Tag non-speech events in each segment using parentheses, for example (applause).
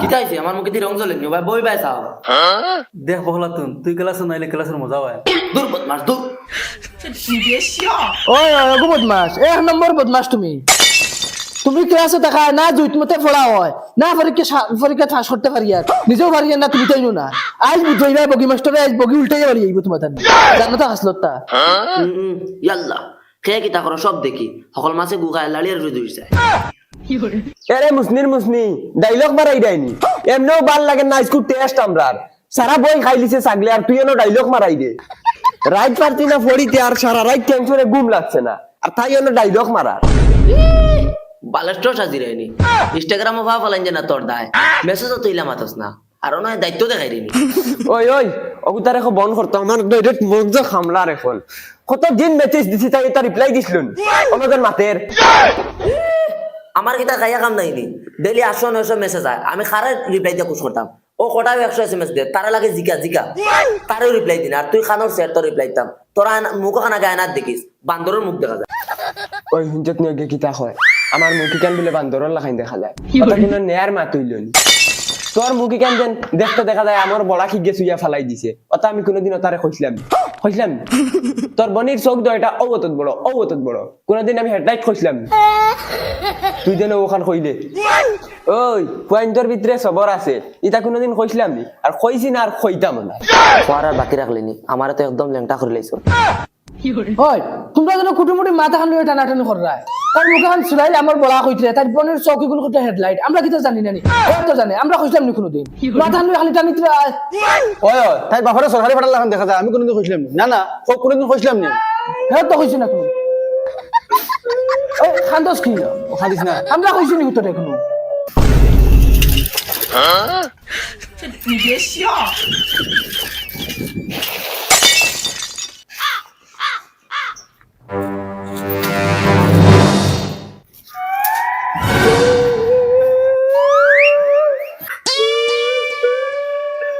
কিতা হইছে? আমার মুখে দিয়ে রং জ্বলে নি? ভাই বই বাই চাও। দেখ বহলা তুন। তুই ক্লাসে নাইলে ক্লাসের মজা হয়। দূর বদমাস দূর ওই ওই বদমাস এক নম্বর বদমাস তুমি। তুমি ক্লাসে দেখা না জুইত মতে পড়া হয় না পরীক্ষা পরীক্ষা ফাঁস করতে পারি আর নিজেও পারি না তুমি তাই না। আজ বুঝাইবা বগি মাস্টারে আজ বগি উল্টাই পারি আইব তোমার তার জানো তো হাসলতা উম, উম, ইয়াল্লা খেয়ে কিতা করো সব দেখি। সকল মাছে গুগায় লাড়িয়ে রুই দুই যায় এরে মুসনির মুসনি ডাইলগ মারাই দেয়নি এমনিও ভালো লাগে না স্কুল টেস্ট আমরার। সারা বই খাই লিছে ছাগলে আর তুই এনো ডাইলগ মারাই দে। রাইট পারতি না ফড়িতে আর সারা রাইট টেনশনে ঘুম লাগছে না। আর তাই এনো ডাইলগ মারার। বালেস্টো সাজি রাইনি ইনস্টাগ্রামে ভাব ফলাইন যে না তোর দায়। মেসেজও তুইলা মাতস না। আর নয় দায়িত্ব দেখাই দিনি ওই ওই অগুতার এখন বন্ধ করতো আমার ডাইরেক্ট মগজ খামলার এখন। কত দিন মেসেজ দিছি তাই এটা রিপ্লাই দিছিলুন? আমাদের মাতের। আমার কিতা খাইয়া কাম নাই ডেলি আটশো নয়শো মেসেজ আয় আমি খারে রিপ্লাই দিয়ে খুশ করতাম ও কটাও একশো এস এম এস দে তারা লাগে জিকা জিকা। তারও রিপ্লাই দিন আর তুই খানোর স্যার তো রিপ্লাই দিতাম। তোরা মুখ খানা গায়ে না দেখিস বান্দরের মুখ দেখা যায়। ওই হুঞ্জত নিয়ে গিয়ে কিতা হয়। আমার মুখি কেন বলে বান্দরের লাখাই দেখা যায়। ওটা কিন্তু নেয়ার মা তুইলন তোর মুখি কেন যেন দেখতে দেখা যায় আমার বড়া খিগে চুইয়া ফালাই দিছে। ওটা আমি কোনোদিন তারে কইছিলাম কইছিলাম তোর বনির চোখ দো এটা অবতত বড় অবতত বড়। কোনদিন আমি হেডলাইট কইছিলাম তুই যেন ওখান কইলে ওই পয়েন্টর ভিতরে সবর আছে। ইটা কোনোদিন কইছিলাম নি? আর কইছি না আর কইতাম না খোয়ার আর বাকি রাখলেনি আমার তো একদম ল্যাংটা করে লাইছো ওই তোমরা যেন কুটুমুটি মাথা খান টানাটানি করা তার মুখে খান চুলাই আমার বড়া কইতে তার বোনের চৌকি গুলো কত হেডলাইট? আমরা কিতা জানি না নি ও তো জানে আমরা কইছিলাম নি কোনোদিন। মাথা লইয়া খালি টানি ওই তাই বাপরে সরকারি পাঠাল এখন দেখা যায় আমি কোনোদিন কইছিলাম না? না ও কোনোদিন কইছিলাম নি? হ্যাঁ তো কইছি না কোনো? ওই খান্দস কি? ও খাদিস না। আমরা কইছি নি উত্তরে কোনো?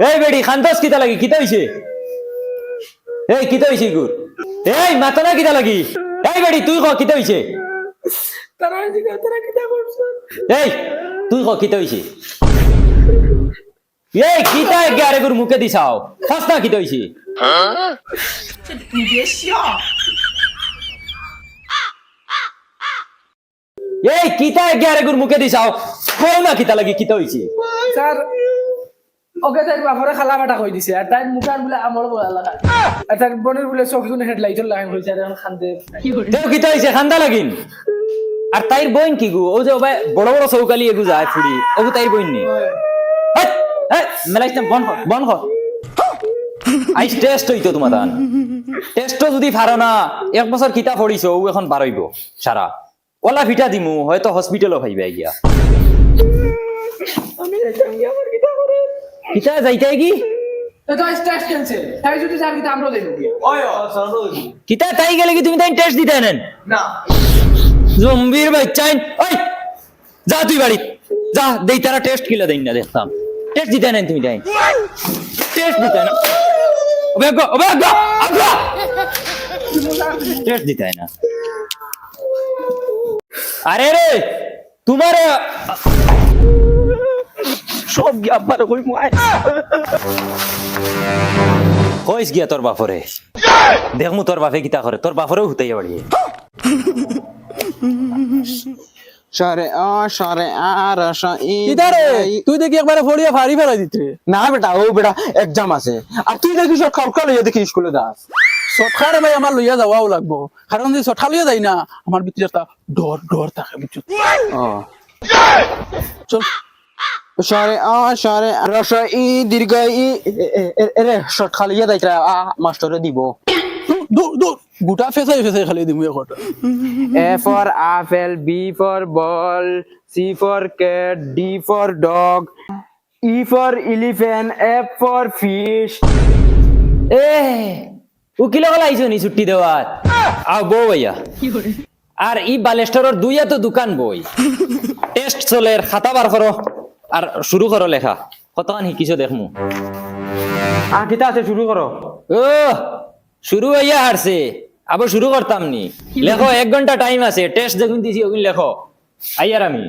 এই বেডি খান্তস কিতা লাগি? কিতা হইছে? এই কিতা হইছে গুর এই মাথা না কিতা লাগি? এই বেডি তুই ক কিতা হইছে? এই তুই ক কিতা হইছে? এই কিতা এগারে গুর মুখে দিছাও? না কিতা হইছে? এই কিতা এগারে গুর মুখে দিছাও? কও না কিতা লাগি কিতা হইছে? স্যার ওকে তাই বাপরে খালা বাটা কই দিছে। আর তাই মুখান বলে আমার বলা লাগা। আর তার বোনের বলে চৌকি গুলো হেডলাইটর লাগাই হইছে আর এখন খান্দে। তেও কিতা হইছে খান্দা লাগিন আর তাইর বইন কি গু? ও যে ওবাই বড় বড় চৌকালি এগু যায় ফুড়ি ওগু তাইর বইন নি? মেলাইতাম বন কর বন কর আইস টেস্ট হইতো তোমার দান টেস্ট যদি ফারো না এক বছর কিতা পড়িছ ও এখন বারইব সারা ওলা ভিটা দিমু হয়তো হসপিটালও ভাইবা গিয়া। কিতা যাইতাই কি তো স্ট্রেস ক্যান্সেল তাই যদি যার কি কিতা তাই গেলে কি তুমি তাই টেস্ট দিতে নেন? না। জম্বির বাচ্চাইন ওই যা তুই বাড়ি। যা দেই তারা টেস্ট কিলা দেই না দেখতাম। টেস্ট দিতে নেন তুমি তাই। টেস্ট দিতে না। ওবে গো ওবে গো আগা টেস্ট দিতে না। আরে রে তোমার সব গিয়ে আব্বার কই মাই কইস গিয়া তোর বাপরে? দেখমু তোর বাপে কিতা করে তোর বাপরেও হুতাইয়া বাড়ি। সরে অ সরে আ রস ই ইদারে তুই দেখি একবারে ফড়িয়া ফাড়ি ফেলাই দিতে না বেটা ও বেটা এক্সাম আছে। আর তুই দেখি সব কালকা লইয়া দেখি স্কুলে দাস সটখারে ভাই আমার লইয়া যাওয়াও লাগবো। কারণ যদি সটখা লইয়া যাই না আমার ভিতরে একটা ডর ডর থাকে বুঝছ? চল। সরে অ সরে রস ই দীর্ঘ ই এ- এ- এ- শর্ট খালি ইয়া দাইটা আ মাস্টারে দিব দূর দূর। গোটা ফেসাই ফেসাই খালি দিমু এখন। A for apple, B for ball, C for cat, D for dog, E for elephant, F for fish. এ উকিল হল আইছো নি ছুটি দেওয়ার আও বউ ভাইয়া আর ই বালেশ্বরের দুইয়া তো দোকান বই। টেস্ট চলে খাতা বার করো। আর শুরু করো লেখা। কতক্ষণ শিকিছো দেখমু। আ কিতা আছে শুরু করো। ও শুরু হইয়া হারছে। আবার শুরু করতাম নি। লেখো এক ঘণ্টা টাইম আছে। টেস্ট দেখুন দিছি ওগুন লেখো। আইয়ার আমি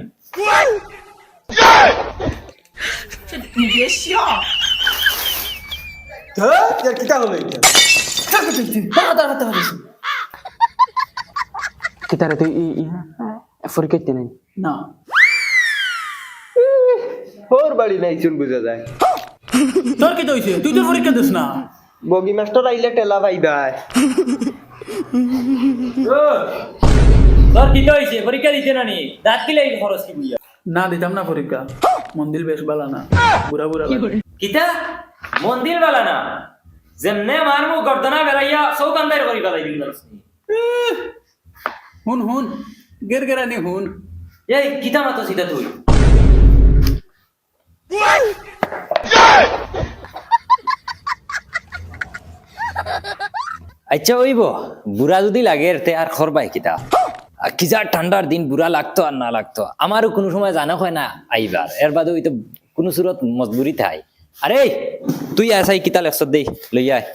কিতা হলো কিতারে তুই ই ই নাই? না। ওর বাড়ি নাই চুন বুঝা যায়। তোর কি হইছে তুই তো পরীক্ষা দিস না। বগি মাস্টার আইলে টেলা পাইবাই তোর কি হইছে পরীক্ষা দিতে না নি? দাঁত কি লাগি খরচ কি বুঝা? না দিতাম না পরীক্ষা। মন্দির বেশ ভালো না। বুড়া বুড়া। কিতা? মন্দির বেলা না? যেমনে মারমু গর্দনা বেলাইয়া চৌকান্দার করি বেলাই দিন হুন হুন। গের গেরানি হুন। এই কিতা মাতো সিধা তুই? আচ্ছা ওইব, বুড়া যদি লাগে তে আর খরবাই কিতা? কি যা ঠান্ডার দিন, বুড়া লাগতো আর না লাগতো, আমারও কোনো সময় জানা হয় না আইবার। এর বাদে ওই তো কোনো সুরত মজবুরি থাই আরে, তুই আসাই কিতা লেখছ দেই, লই আয়।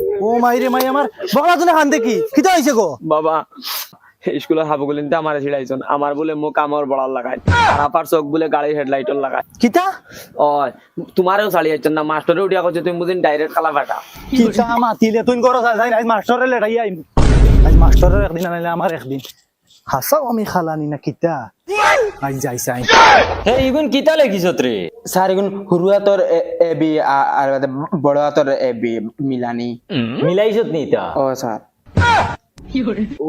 (laughs) ও মাইরে মাই আমার বগলা জনে খান দেখি। কিতা হইছে গো। বাবা স্কুলের হাবু গুলিন আমার ছিড়াইছন। আমার বলে মুখ আমার বড়ার লাগাই আপার চোখ বলে গাড়ির হেডলাইটর লাগাই কিতা ও তোমারও যাচ্ছেন না মাস্টারে উঠিয়া করছে তুমি বুঝিন ডাইরেক্ট খালা ফাটা। কিতা মাতিলে তুই করো যাই আজ মাস্টারে লেটাই আইম। আজ মাস্টারের একদিন আনাইলে আমার একদিন। হাসাও আমি খালানি না কিতা আজ যাই চাই হে ইগুন কিতা লেখিছত রে স্যার ইগুন হুরুয়া হাতৰ এ বি এটা বড় হাতৰ এ বি মিলানি। মিলাইছ নি তা অ স্যার।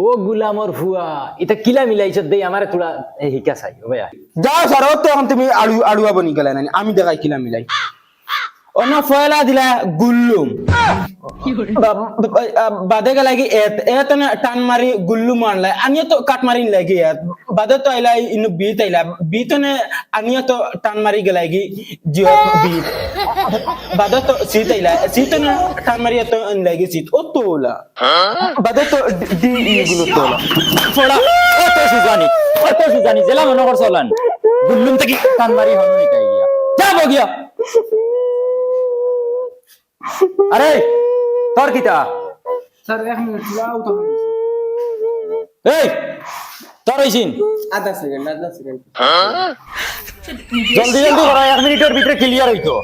ও গুলামর ফুয়া এটা কিলা মিলাইছ দেই? আমারে তোরা শিকা চাই ও ভাইয়া। যাও স্যার ও তো এখন তুমি আড়ু আড়ুয়া বনি গেলে না আমি দেখাই কিলা মিলাই। অন্য ফয়লা দিলা গুল্লুম। বাদে গেলা কি এত এত টান মারি গুল্লু মারলা আনিও তো কাট মারি লাগি এত। বাদে তো আইলা ইনু বিত আইলা। বিত নে আনিও তো টান মারি গেলা কি জিও বিত বাদে তো সিত আইলা। সিত না টান মারি তো লাগি সিত ও তোলা। বাদে তো ডি ই গুলো তোলা। ফোড়া ও তো সুজানি। ও তো সুজানি। জেলা মনে কর চলান। গুল্লুম থেকে কান মারি হনু নিকাই গিয়া। যা বগিয়া আরে তোর কিতা স্যার এক মিনিট যাও তো এই তোর হইছিন আধা সেকেন্ড আধা সেকেন্ড। জলদি জলদি করা এক মিনিটের ভিতরে ক্লিয়ার হইতো।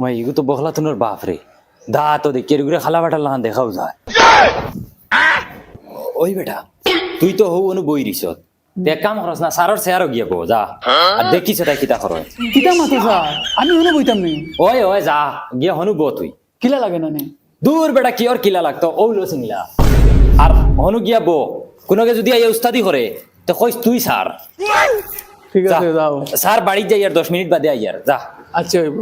মাই ইগু তো বখলা তুনোর বাপ রে। দা তো দেখি এরগুলো খালা বাটার লাহান দেখাও যায়। ওই বেটা তুই তো হৌ অনু বই রিছত তে এক কাম করস না সারর চেয়ারও গিয়ে বো যা। আর দেখিস তাই কিতা করো কিতা মাতো স্যার আমি শুনে বইতাম নি ওই ওই যা গিয়ে হনু বো তুই। কিলা লাগে না নি দূর বেটা কি ওর কিলা লাগতো? ও লো সিংলা আর হনু গিয়া বো কোনোকে যদি আইয়া উস্তাদি করে তো কইস তুই সার ঠিক আছে যাও। স্যার বাড়ি যাই আর দশ মিনিট বাদে আইয়ার যা। আচ্ছা হইব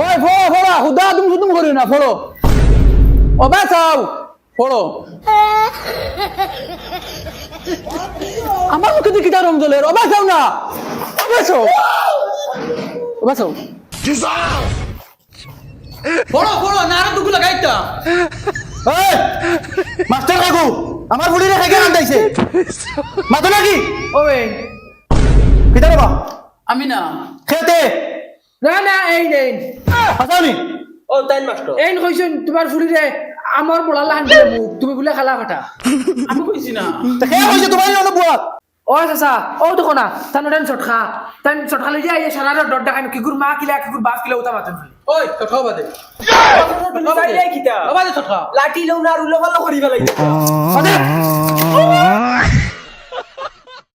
ওই ফোড়ো ফোড়ো হুদা তুমি শুধু করিও না ফোড়ো ও বাঁচাও ফোড়ো আমার মুখে দেখি তার রং জ্বলে ও না। ও বাঁচাও ফোড়ো ফোড়ো না আরও দুগুলো গাইতা এই মাস্টার কাকু আমার বুড়ি রেখে কেন আনতাইছে মাতো নাকি? ওই কিতা বাবা? আমি না। খেতে? না না এই নেই হাসাওনি ও তাই মাস্টার। এই কইছেন তোমার ফুলিরে আমার বলা লাহান দিয়ে মুখ তুমি বলে খালা কাটা আমি কইছি না। তা কে হইছে তোমার না বুয়া ও চাচা ও দেখো না তান ওটান চটখা তান চটখা লই যাই সারা ডর ডাকাই কিগুর মা কিলা কিগুর বাপ কিলা উতা মাতন ওই ছটখা বাদে বাদে কিতা ও বাদে ছটখা লাটি লাঠি লও না রুলো ভালো করি ফেলাই